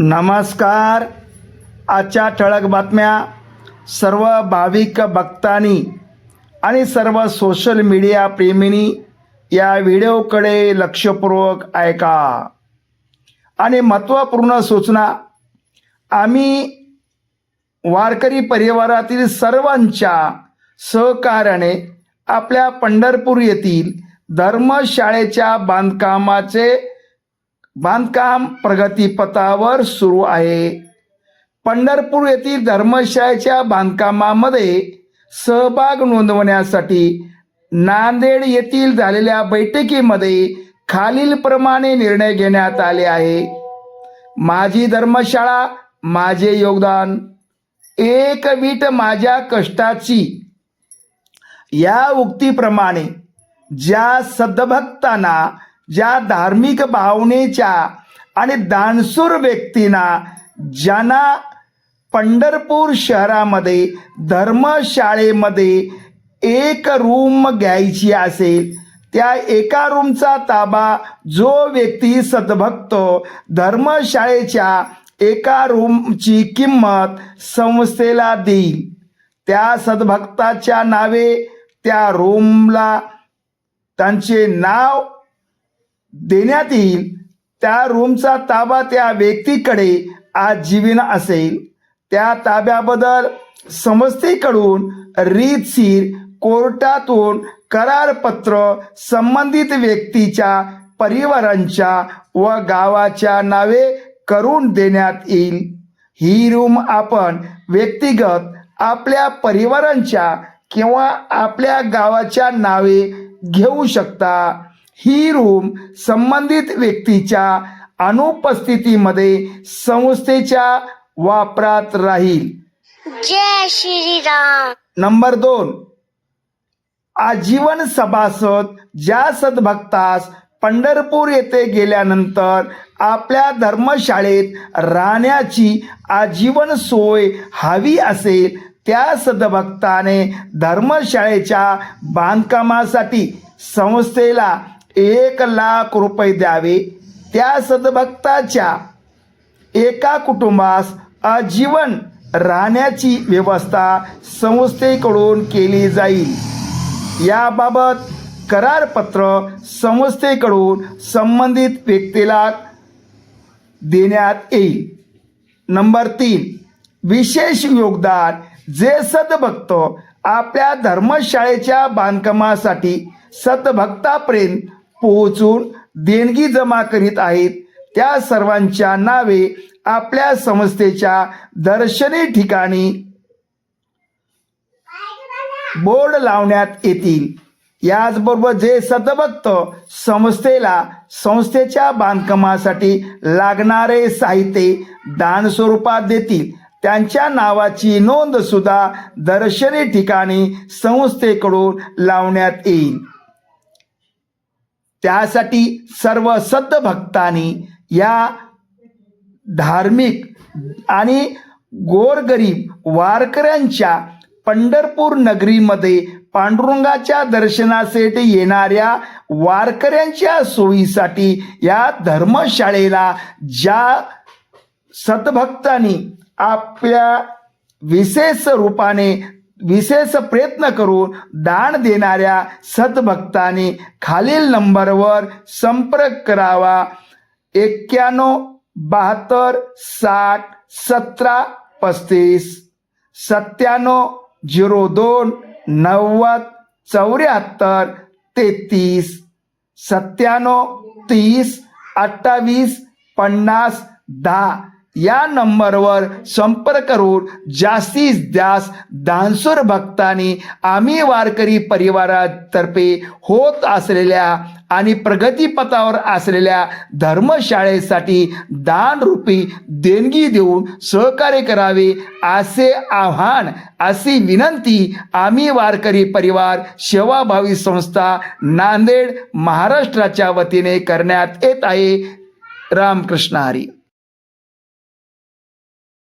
नमस्कार. आजच्या ठळक बातम्या. सर्व भाविक भक्तांनी आणि सर्व सोशल मीडिया प्रेमींनी या व्हिडिओकडे लक्षपूर्वक ऐका. आणि महत्त्वपूर्ण सूचना आम्ही वारकरी परिवारातील सर्वांच्या सहकार्याने आपल्या पंढरपूर येथील धर्मशाळेच्या बांधकामाचे बांधकाम प्रगतीपथावर सुरू आहे. पंढरपूर येथील धर्मशाळेच्या बांधकामामध्ये सहभाग नोंदवण्यासाठी नांदेड येथील झालेल्या बैठकीमध्ये खालीलप्रमाणे निर्णय घेण्यात आले आहे. माझी धर्मशाळा माझे योगदान. एक वीट माझ्या कष्टाची. या उक्तीप्रमाणे ज्या सद्भक्तांना ज्या धार्मिक भावनेच्या आणि दानसूर व्यक्तींना ज्यांना पंढरपूर शहरामध्ये धर्मशाळेमध्ये एक रूम घ्यायची असेल त्या एका रूमचा ताबा जो व्यक्ती सद्भक्त धर्मशाळेच्या एका रूमची किंमत संस्थेला देईल त्या सद्भक्ताच्या नावे त्या रूमला त्यांचे नाव देण्यात येईल त्या रूमचा ताबा त्या व्यक्तीकडे आजीवन असेल. त्या ताब्याबद्दल समस्तीकडून रीतशीर कोर्टातून करारपत्र संबंधित व्यक्तीच्या परिवारांच्या व गावाच्या नावे करून देण्यात येईल. ही रूम आपण व्यक्तिगत आपल्या परिवारांच्या किंवा आपल्या गावाच्या नावे घेऊ शकता. ही रूम संबंधित व्यक्तीच्या अनुपस्थितीमध्ये संस्थेच्या वापरात राहील. जय श्रीराम. नंबर दोन. आजीवन सभासद ज्या सद्भक्तास पंढरपूर येथे गेल्यानंतर आपल्या धर्मशाळेत राहण्याची आजीवन सोय हवी असेल त्या सद्भक्ताने धर्मशाळेच्या बांधकामासाठी संस्थेला एक लाख रुपये द्यावे. त्या सद्भक्ताच्या एका कुटुंबास आजीवन राहण्याची व्यवस्था संस्थेकडून केली जाईल. याबाबत करारपत्र संस्थेकडून संबंधित व्यक्तीला देण्यात येईल. नंबर तीन विशेष योगदान. जे सद्भक्त आपल्या धर्मशाळेच्या बांधकामासाठी सद्भक्तापर्यंत पोहोचून देणगी जमा करीत आहेत. त्या सर्वांच्या नावे आपल्या संस्थेच्या दर्शनी ठिकाणी बोर्ड लावण्यात येतील. याचबरोबर जे सतभक्त संस्थेला संस्थेच्या बांधकामासाठी लागणारे साहित्य दान स्वरूपात देतील त्यांच्या नावाची नोंद सुद्धा दर्शनी ठिकाणी संस्थेकडून लावण्यात येईल. त्यासाठी सर्व सद्भक्तांनी या धार्मिक आणि गोरगरीब वारकऱ्यांच्या पंढरपूर नगरीमध्ये पांडुरंगाच्या दर्शनासाठी येणाऱ्या वारकऱ्यांच्या सोयीसाठी या धर्मशाळेला ज्या सद्भक्तांनी आपल्या विशेष रूपाने विशेष प्रयत्न करून दान देणाऱ्या सद्भक्तांनी खालील नंबरवर संपर्क करावा. एक्क्याण्णव बहात्तर साठ सतरा पस्तीस सत्त्याण्णव झिरो दोन नव्वद चौऱ्याहत्तर तेहतीस सत्त्याण्णव तीस अठ्ठावीस पन्नास दहा. या नंबरवर संपर्क करून जास्तीत जास्त दानसूर भक्तांनी आम्ही वारकरी परिवारातर्फे होत असलेल्या आणि प्रगतीपथावर असलेल्या धर्मशाळेसाठी दानरूपी देणगी देऊन सहकार्य करावे असे आव्हान अशी विनंती आम्ही वारकरी परिवार सेवाभावी संस्था नांदेड महाराष्ट्राच्या वतीने करण्यात येत आहे. रामकृष्ण हरी.